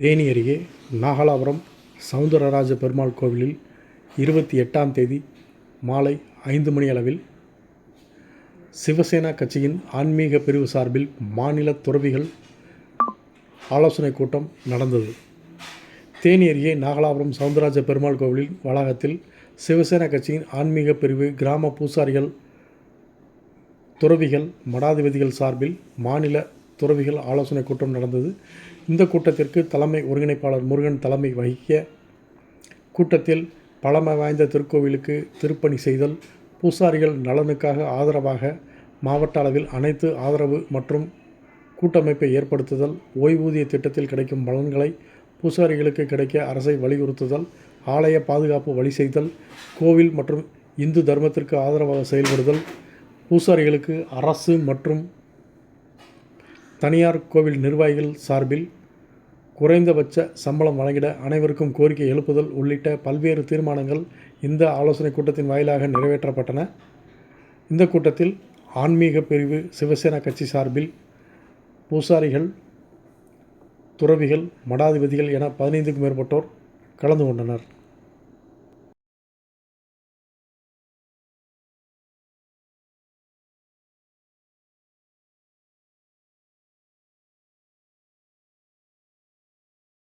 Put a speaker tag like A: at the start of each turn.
A: தேனி அருகே நாகலாபுரம் சவுந்தரராஜ பெருமாள் கோவிலில் இருபத்தி எட்டாம் தேதி மாலை ஐந்து மணியளவில் சிவசேனா கட்சியின் ஆன்மீக பிரிவு சார்பில் மாநில துறவிகள் ஆலோசனைக் கூட்டம் நடந்தது. தேனி அருகே நாகலாபுரம் சவுந்தரராஜ பெருமாள் கோவிலின் வளாகத்தில் சிவசேனா கட்சியின் ஆன்மீக பிரிவு கிராம பூசாரிகள் துறவிகள் மடாதிபதிகள் சார்பில் மாநில துறவிகள் ஆலோசனை கூட்டம் நடந்தது. இந்த கூட்டத்திற்கு தலைமை ஒருங்கிணைப்பாளர் முருகன் தலைமை வகிக்க கூட்டத்தில் பழமை வாய்ந்த திருக்கோவிலுக்கு திருப்பணி செய்தல் பூசாரிகள் நலனுக்காக ஆதரவாக மாவட்ட அளவில் அனைத்து ஆதரவு மற்றும் கூட்டமைப்பை ஏற்படுத்துதல் ஓய்வூதிய திட்டத்தில் கிடைக்கும் பலன்களை பூசாரிகளுக்கு கிடைக்க அரசை வலியுறுத்துதல் ஆலய பாதுகாப்பு வழி செய்தல் கோவில் மற்றும் இந்து தர்மத்திற்கு ஆதரவாக செயல்படுதல் பூசாரிகளுக்கு அரசு மற்றும் தனியார் கோவில் நிர்வாகிகள் சார்பில் குறைந்தபட்ச சம்பளம் வழங்கிட அனைவருக்கும் கோரிக்கை எழுப்புதல் உள்ளிட்ட பல்வேறு தீர்மானங்கள் இந்த ஆலோசனைக் கூட்டத்தின் வாயிலாக நிறைவேற்றப்பட்டன. இந்த கூட்டத்தில் ஆன்மீக பிரிவு சிவசேனா கட்சி சார்பில் பூசாரிகள் துறவிகள் மடாதிபதிகள் என பதினைந்துக்கும் மேற்பட்டோர் கலந்து கொண்டனர்.